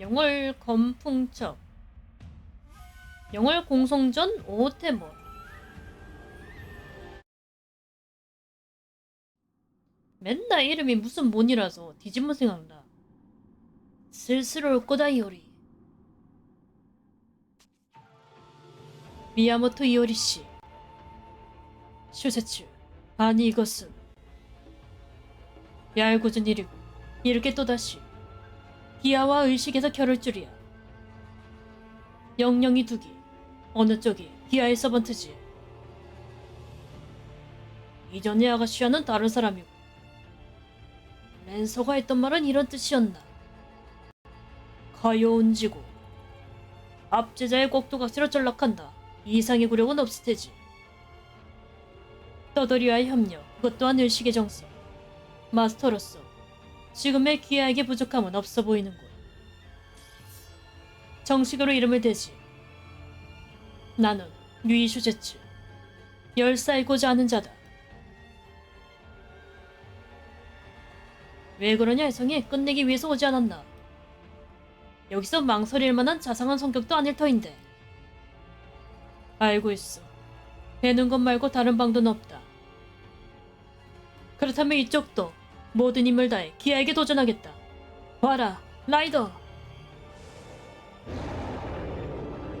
영월 검풍첩 영월 공성전 오태몬. 맨날 이름이 무슨 몬이라서 뒤집어 생각나 슬슬 올 거다 이오리. 미야모토 이오리 씨. 슈세츠. 아니 이것은. 얄궂은 일이고 이렇게 또다시 기아와 의식에서 겨룰 줄이야. 영영이 두기. 어느 쪽이 기아의 서번트지. 이전의 아가씨와는 다른 사람이고. 랜서가 했던 말은 이런 뜻이었나. 가여운지고. 앞제자의 꼭두각시로 전락한다. 이상의 굴욕은 없을 테지. 떠돌이와의 협력, 그것 또한 의식의 정서. 마스터로서 지금의 기아에게 부족함은 없어 보이는군. 정식으로 이름을 대지. 나는 류이 슈제츠. 열살고자 하는 자다. 왜 그러냐 혜성이 끝내기 위해서 오지 않았나. 여기서 망설일 만한 자상한 성격도 아닐 터인데. 알고 있어. 배는 것 말고 다른 방도는 없다. 그렇다면 이쪽도 모든 힘을 다해 기아에게 도전하겠다. 와라, 라이더!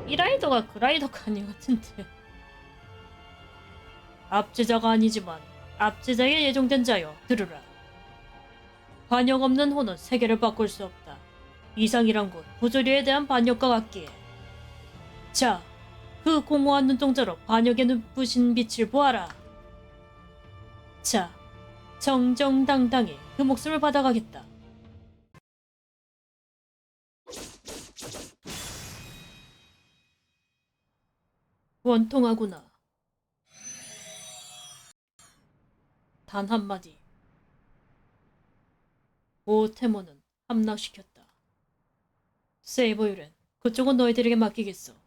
이 라이더가 그 라이더가 아닌 것 같은데. 압제자가 아니지만 압제자에 예정된 자여 들으라. 반역 없는 호는 세계를 바꿀 수 없다. 이상이란 곧 부조리에 대한 반역과 같기에. 자, 그 공허한 눈동자로 반역의 눈부신 빛을 보아라. 자, 정정당당히 그 목숨을 받아가겠다. 원통하구나. 단 한마디. 오테모는 함락시켰다. 세이버유렌, 그쪽은 너희들에게 맡기겠어.